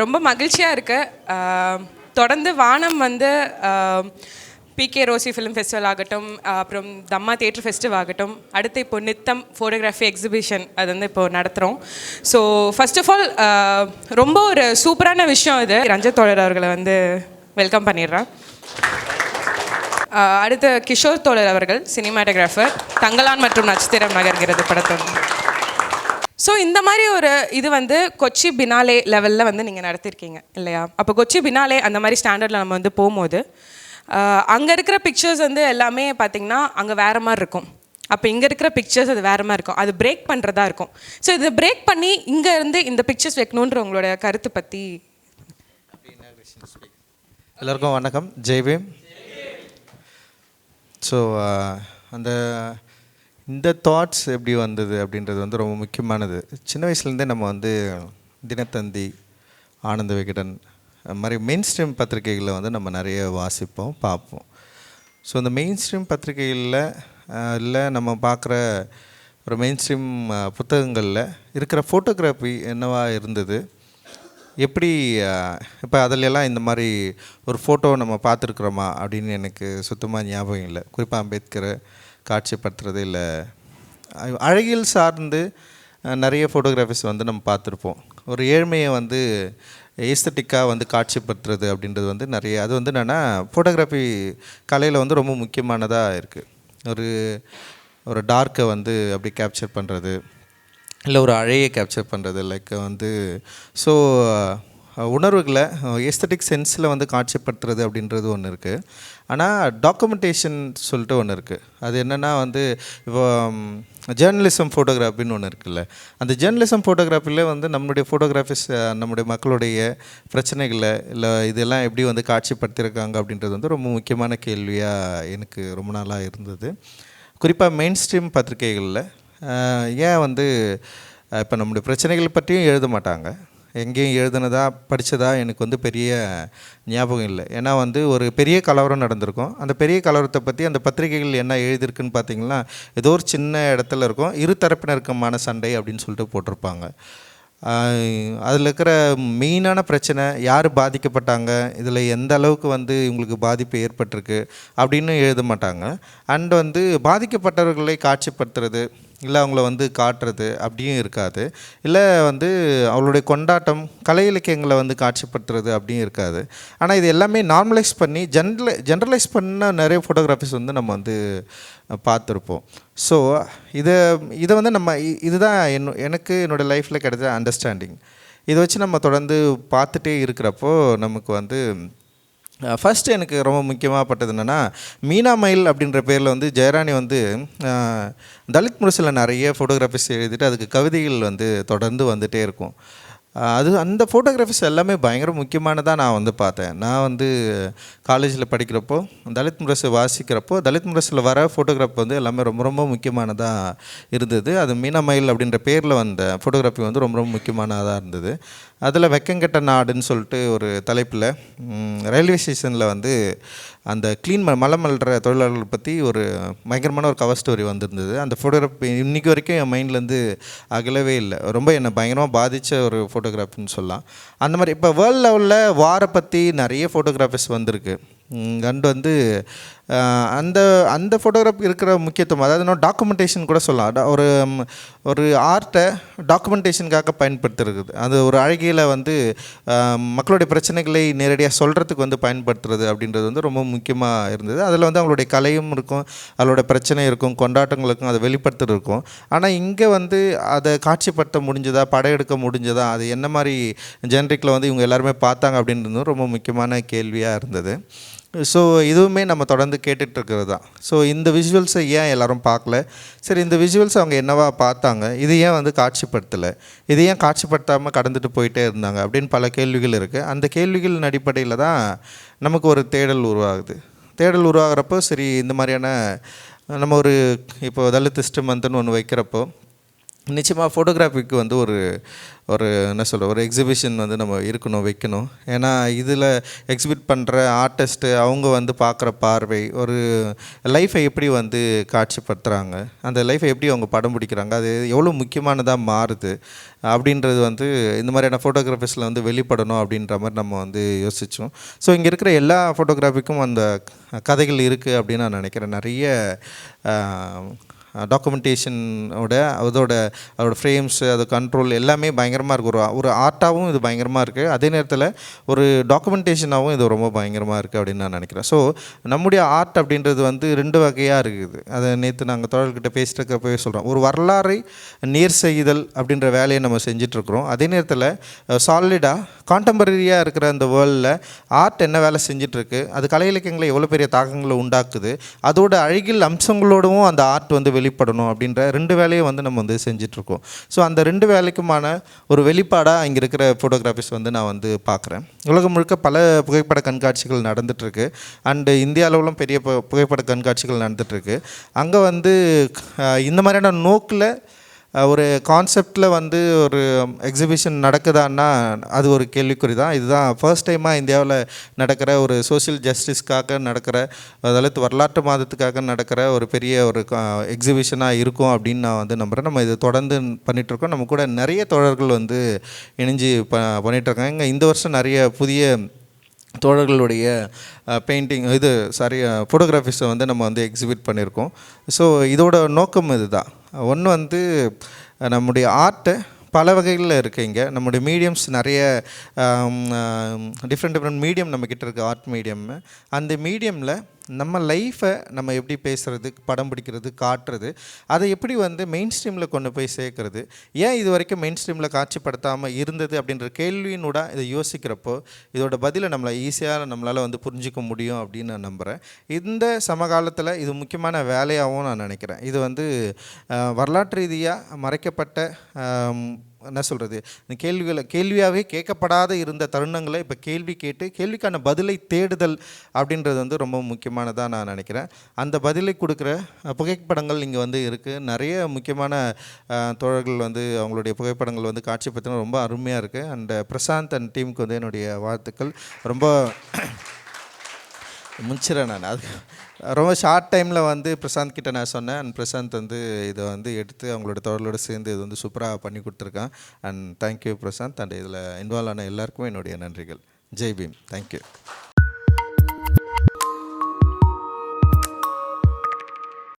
ரொம்ப மகிழ்ச்சியாக இருக்கு. தொடர்ந்து வானம் வந்து பிகே ரோசி ஃபிலிம் ஃபெஸ்டிவல் ஆகட்டும் அப்புறம் தம்மா தியேட்டர் ஃபெஸ்டிவல் ஆகட்டும் அடுத்து இப்போ நித்தம் ஃபோட்டோகிராஃபி எக்ஸிபிஷன் அது வந்து இப்போ நடத்துகிறோம் ஸோ ஃபர்ஸ்ட் ஆஃப் ஆல் ரொம்ப ஒரு சூப்பரான விஷயம் இது. ரஞ்சத் தோழர் அவர்களை வந்து வெல்கம் பண்ணிடுறேன். அடுத்து கிஷோர் தோழர் அவர்கள் சினிமாட்டோகிராஃபர் தங்கலான் மற்றும் நட்சத்திரம் நகர்கிறது படத்தோட ஸோ இந்த மாதிரி ஒரு இது வந்து கொச்சி பினாலே லெவலில் வந்து நீங்கள் நடத்திருக்கீங்க இல்லையா? அப்போ கொச்சி பினாலே அந்த மாதிரி ஸ்டாண்டர்டில் நம்ம வந்து போகும்போது அங்கே இருக்கிற பிக்சர்ஸ் வந்து எல்லாமே பார்த்திங்கன்னா அங்கே வேறு மாதிரி இருக்கும். அப்போ இங்கே இருக்கிற பிக்சர்ஸ் அது வேறு மாதிரி இருக்கும். அது பிரேக் பண்ணுறதா இருக்கும். ஸோ இதை பிரேக் பண்ணி இங்கே இருந்து இந்த பிக்சர்ஸ் வைக்கணுன்ற உங்களோட கருத்து பற்றி எல்லாருக்கும் வணக்கம். ஜெய்வேம் ஸோ அந்த இந்த தாட்ஸ் எப்படி வந்தது அப்படின்றது வந்து ரொம்ப முக்கியமானது. சின்ன வயசுலேருந்தே நம்ம வந்து தினத்தந்தி ஆனந்த விகடன் அது மாதிரி மெயின் ஸ்ட்ரீம் பத்திரிகைகளில் வந்து நம்ம நிறைய வாசிப்போம் பார்ப்போம். ஸோ இந்த மெயின் ஸ்ட்ரீம் பத்திரிகைகளில் இல்லை நம்ம பார்க்குற ஒரு மெயின் ஸ்ட்ரீம் புத்தகங்களில் இருக்கிற ஃபோட்டோகிராஃபி என்னவா இருந்தது? எப்படி இப்போ அதிலெல்லாம் இந்த மாதிரி ஒரு ஃபோட்டோ நம்ம பார்த்துருக்குறோமா அப்படின்னு எனக்கு சுத்தமாக ஞாபகம் இல்லை. குறிப்பாக அம்பேத்கரை காட்சிப்படுத்துறது இல்லை. அழகியல் சார்ந்து நிறைய ஃபோட்டோகிராஃபிஸ் வந்து நம்ம பார்த்துருப்போம். ஒரு ஏழ்மையை வந்து ஏஸ்தட்டிக்காக வந்து காட்சிப்படுத்துறது அப்படின்றது வந்து நிறைய அது வந்து என்னென்னா ஃபோட்டோகிராஃபி கலையில் வந்து ரொம்ப முக்கியமானதாக இருக்குது ஒரு ஒரு டார்க்கை வந்து அப்படி கேப்சர் பண்ணுறது இல்லை ஒரு அழையை கேப்சர் பண்ணுறது லைக் வந்து ஸோ உணர்வுகளை எஸ்தட்டிக் சென்ஸில் வந்து காட்சிப்படுத்துறது அப்படின்றது ஒன்று இருக்குது ஆனால் டாக்குமெண்டேஷன் சொல்லிட்டு ஒன்று இருக்குது அது என்னென்னா வந்து இப்போ ஜேர்னலிசம் ஃபோட்டோகிராஃபின்னு ஒன்று இருக்குல்ல. அந்த ஜேர்னலிசம் ஃபோட்டோகிராஃபியில் வந்து நம்மளுடைய ஃபோட்டோகிராஃபிஸ் நம்முடைய மக்களுடைய பிரச்சனைகளை இல்லை இதெல்லாம் எப்படி வந்து காட்சிப்படுத்தியிருக்காங்க அப்படின்றது வந்து ரொம்ப முக்கியமான கேள்வியாக எனக்கு ரொம்ப நாளாக இருந்தது. குறிப்பாக மெயின் ஸ்ட்ரீம் பத்திரிகைகளில் ஏன் வந்து இப்போ நம்முடைய பிரச்சனைகள் பற்றியும் எழுத மாட்டாங்க. எங்கேயும் எழுதுனதா படித்ததா எனக்கு வந்து பெரிய ஞாபகம் இல்லை. ஏன்னா வந்து ஒரு பெரிய கலவரம் நடந்திருக்கும். அந்த பெரிய கலவரத்தை பற்றி அந்த பத்திரிகைகள் என்ன எழுதியிருக்குன்னு பார்த்தீங்கன்னா ஏதோ ஒரு சின்ன இடத்துல இருக்கும். இரு தரப்பினருக்குமான சண்டை அப்படின்னு சொல்லிட்டு போட்டிருப்பாங்க. அதில் இருக்கிற மெயினான பிரச்சனை யார் பாதிக்கப்பட்டாங்க இதில் எந்த அளவுக்கு வந்து இவங்களுக்கு பாதிப்பு ஏற்பட்டிருக்கு அப்படின்னு எழுத மாட்டாங்க. அண்ட் வந்து பாதிக்கப்பட்டவர்களை காட்சிப்படுத்துறது இல்லை அவங்கள வந்து காட்டுறது அப்படியும் இருக்காது. இல்லை வந்து அவளுடைய கொண்டாட்டம் கலை இலக்கியங்களை வந்து காட்சிப்படுத்துறது அப்படியும் இருக்காது. ஆனால் இது எல்லாமே நார்மலைஸ் பண்ணி ஜென்ரல ஜென்ரலைஸ் பண்ண நிறைய ஃபோட்டோகிராஃபிஸ் வந்து நம்ம வந்து பார்த்துருப்போம். ஸோ இதை இதை வந்து நம்ம இதுதான் என் எனக்கு என்னோடய லைஃப்பில் கிடைச்ச அந்த அண்டர்ஸ்டாண்டிங் இதை வச்சு நம்ம தொடர்ந்து பார்த்துட்டே இருக்கிறப்போ நமக்கு வந்து ஃபஸ்ட்டு எனக்கு ரொம்ப முக்கியமாக பட்டது என்னென்னா மீனா மயில் அப்படின்ற பேரில் வந்து ஜெயராணி வந்து தலித் முரசில் நிறைய ஃபோட்டோகிராஃபிஸ் எழுதிட்டு அதுக்கு கவிதைகள் வந்து தொடர்ந்து வந்துகிட்டே இருக்கும். அது அந்த ஃபோட்டோகிராஃபிஸ் எல்லாமே பயங்கர முக்கியமானதாக நான் வந்து பார்த்தேன். நான் வந்து காலேஜில் படிக்கிறப்போ தலித் முரசு வாசிக்கிறப்போ தலித் முரசில் வர ஃபோட்டோகிராஃப் வந்து எல்லாமே ரொம்ப ரொம்ப முக்கியமானதாக இருந்தது. அது மீனா மயில் அப்படின்ற பேரில் வந்த ஃபோட்டோகிராஃபி வந்து ரொம்ப ரொம்ப முக்கியமானதாக இருந்தது. அதில் வெக்கங்கெட்ட நாடுன்னு சொல்லிட்டு ஒரு தலைப்பில் ரயில்வே ஸ்டேஷனில் வந்து அந்த க்ளீன் ம மல்ற தொழிலாளர்கள் பற்றி ஒரு பயங்கரமான ஒரு கவர் ஸ்டோரி வந்திருந்தது. அந்த ஃபோட்டோகிராஃபி இன்றைக்கி வரைக்கும் என் மைண்ட்லேருந்து அகலவே இல்லை. ரொம்ப என்னை பயங்கரமாக பாதித்த ஒரு ஃபோட்டோகிராஃபின்னு சொல்லலாம். அந்த மாதிரி இப்போ வேர்ல்ட் லெவலில் வாரை பற்றி நிறைய ஃபோட்டோகிராஃபிஸ் வந்திருக்கு. அண்ட் வந்து அந்த அந்த ஃபோட்டோகிராஃபி இருக்கிற முக்கியத்துவம் அதாவது இன்னும் டாக்குமெண்டேஷன் கூட சொல்லலாம். ஒரு ஒரு ஆர்ட்டை டாக்குமெண்டேஷனுக்காக பயன்படுத்துறது. அது ஒரு அழகியில் வந்து மக்களுடைய பிரச்சனைகளை நேரடியாக சொல்கிறதுக்கு வந்து பயன்படுத்துறது அப்படின்றது வந்து ரொம்ப முக்கியமாக இருந்தது. அதில் வந்து அவங்களுடைய கலையும் இருக்கும் அவங்களோட பிரச்சனை இருக்கும் கொண்டாட்டங்களுக்கும் அதை வெளிப்படுத்துறது இருக்கும் ஆனால் இங்கே வந்து அதை காட்சிப்படுத்த முடிஞ்சதா படம் எடுக்க முடிஞ்சதா அது என்ன மாதிரி ஜென்ரிக்கில் வந்து இவங்க எல்லாருமே பார்த்தாங்க அப்படின்றது ரொம்ப முக்கியமான கேள்வியாக இருந்தது. ஸோ இதுவுமே நம்ம தொடர்ந்து கேட்டுட்ருக்கிறது தான். ஸோ இந்த விஷுவல்ஸை ஏன் எல்லோரும் பார்க்கல? சரி இந்த விஷுவல்ஸ் அவங்க என்னவா பார்த்தாங்க? இது ஏன் வந்து காட்சிப்படுத்தலை? இது ஏன் காட்சிப்படுத்தாமல் கடந்துட்டு போயிட்டே இருந்தாங்க? அப்படின்னு பல கேள்விகள் இருக்குது அந்த கேள்விகளின் அடிப்படையில் தான் நமக்கு ஒரு தேடல் உருவாகுது. தேடல் உருவாகிறப்போ சரி இந்த மாதிரியான நம்ம ஒரு இப்போ தலித் சிஸ்டம் மந்த்னு ஒன்று வைக்கிறப்போ நிச்சயமாக ஃபோட்டோகிராஃபிக்கு வந்து ஒரு ஒரு என்ன சொல்கிற ஒரு எக்ஸிபிஷன் வந்து நம்ம இருக்கணும் வைக்கணும். ஏன்னா இதில் எக்ஸிபிட் பண்ணுற ஆர்டிஸ்ட்டு அவங்க வந்து பார்க்குற பார்வை ஒரு லைஃப்பை எப்படி வந்து காட்சிப்படுத்துகிறாங்க அந்த லைஃப்பை எப்படி அவங்க படம் பிடிக்கிறாங்க அது எவ்வளோ முக்கியமானதாக மாறுது அப்படின்றது வந்து இந்த மாதிரியான ஃபோட்டோகிராஃபிஸில் வந்து வெளிப்படணும் அப்படின்ற மாதிரி நம்ம வந்து யோசித்தோம் ஸோ இங்கே இருக்கிற எல்லா ஃபோட்டோகிராஃபிக்கும் அந்த கதைகள் இருக்குது அப்படின்னு நான் நினைக்கிறேன். நிறைய டாக்குமெண்டேஷனோட அதோட அதோட ஃப்ரேம்ஸு அது கண்ட்ரோல் எல்லாமே பயங்கரமாக இருக்குது ஒரு ஒரு ஆர்ட்டாகவும் இது பயங்கரமாக இருக்குது அதே நேரத்தில் ஒரு டாக்குமெண்டேஷனாகவும் இது ரொம்ப பயங்கரமாக இருக்குது அப்படின்னு நான் நினைக்கிறேன். ஸோ நம்முடைய ஆர்ட் அப்படின்றது வந்து ரெண்டு வகையாக இருக்குது. அதை நேற்று நாங்கள் தோழர்கிட்ட பேசிட்டு போய் சொல்கிறோம் ஒரு வரலாறை நேர் செய்தல் அப்படின்ற வேலையை நம்ம செஞ்சிட்ருக்குறோம் அதே நேரத்தில் சாலிடாக காண்டம்பரரியாக இருக்கிற அந்த வேர்ல்டில் ஆர்ட் என்ன வேலை செஞ்சிட்ருக்கு அது கலை இலக்கியங்களை எவ்வளோ பெரிய தாக்கங்களை உண்டாக்குது? அதோட அழகில் அம்சங்களோடவும் அந்த ஆர்ட் வந்து வெளிப்படணும் அப்படின்ற ரெண்டு வேலையை வந்து நம்ம வந்து செஞ்சிட்ருக்கோம். ஸோ அந்த ரெண்டு வேலைக்குமான ஒரு வெளிப்பாடாக இங்கே இருக்கிற ஃபோட்டோகிராஃபிஸ் வந்து நான் வந்து பார்க்குறேன் உலகம் முழுக்க பல புகைப்பட கண்காட்சிகள் நடந்துகிட்ருக்கு அண்டு இந்திய அளவிலும் பெரிய புகைப்பட கண்காட்சிகள் நடந்துகிட்ருக்கு அங்கே வந்து இந்த மாதிரியான நோக்கில் ஒரு கான்செப்டில் வந்து ஒரு எக்ஸிபிஷன் நடக்குதான்னா அது ஒரு கேள்விக்குறி தான் இதுதான் ஃபர்ஸ்ட் டைமாக இந்தியாவில் நடக்கிற ஒரு சோஷியல் ஜஸ்டிஸ்க்காக நடக்கிற அதாவது வரலாற்று மாதத்துக்காக நடக்கிற ஒரு பெரிய ஒரு எக்ஸிபிஷனாக இருக்கும் அப்படின்னு நான் வந்து நம்புகிறேன் நம்ம இது தொடர்ந்து பண்ணிகிட்ருக்கோம் நம்ம கூட நிறைய தோழர்கள் வந்து இணைஞ்சு ப பண்ணிகிட்ருக்காங்க இந்த வருஷம் நிறைய புதிய தோழர்களுடைய பெயிண்டிங் இது சாரி ஃபோட்டோகிராஃபிஸை வந்து நம்ம வந்து எக்ஸிபிட் பண்ணியிருக்கோம் ஸோ இதோட நோக்கம் இதுதான். ஒன்று வந்து நம்முடைய ஆர்ட்டை பல வகைகளில் இருக்குது இங்கே. நம்முடைய மீடியம்ஸ் நிறைய டிஃப்ரெண்ட் டிஃப்ரெண்ட் மீடியம் நம்மக்கிட்ட இருக்குது ஆர்ட் மீடியம் அந்த மீடியமில் நம்ம லைஃப்பை நம்ம எப்படி பேசுகிறது படம் பிடிக்கிறது காட்டுறது அதை எப்படி வந்து மெயின் ஸ்ட்ரீமில் கொண்டு போய் சேர்க்குறது ஏன் இது வரைக்கும் மெயின் ஸ்ட்ரீமில் காட்சிப்படுத்தாமல் இருந்தது அப்படின்ற கேள்வியினூட இதை யோசிக்கிறப்போ இதோட பதிலை நம்மளை ஈஸியாக நம்மளால் வந்து புரிஞ்சிக்க முடியும் அப்படின்னு நான் நம்புகிறேன் இந்த சமகாலத்தில் இது முக்கியமான வேலையாகவும் நான் நினைக்கிறேன். இது வந்து வரலாற்று ரீதியாக மறைக்கப்பட்ட என்ன சொல்கிறது இந்த கேள்விகளை கேள்வியாகவே கேட்கப்படாத இருந்த தருணங்களை இப்போ கேள்வி கேட்டு கேள்விக்கான பதிலை தேடுதல் அப்படின்றது வந்து ரொம்ப முக்கியமானதாக நான் நினைக்கிறேன். அந்த பதிலை கொடுக்குற புகைப்படங்கள் இங்கே வந்து இருக்குது நிறைய முக்கியமான தோழர்கள் வந்து அவங்களுடைய புகைப்படங்கள் வந்து காட்சிப்படுத்தின ரொம்ப அருமையாக இருக்குது அண்ட் பிரசாந்த் அண்ட் டீமுக்கு வந்து என்னுடைய வாழ்த்துக்கள். ரொம்ப முடிச்சிடறேன் நான். அது ரொம்ப ஷார்ட் டைமில் வந்து பிரசாந்த் கிட்ட நான் சொன்னேன். அண்ட் பிரசாந்த் வந்து இதை வந்து எடுத்து அவங்களோட தோழலோடு சேர்ந்து இது வந்து சூப்பராக பண்ணி கொடுத்துருக்கான். And thank you Prashanth. And இதில் இன்வால்வ் ஆன எல்லாருக்குமே என்னுடைய நன்றிகள். ஜெய் பீம். தேங்க்யூ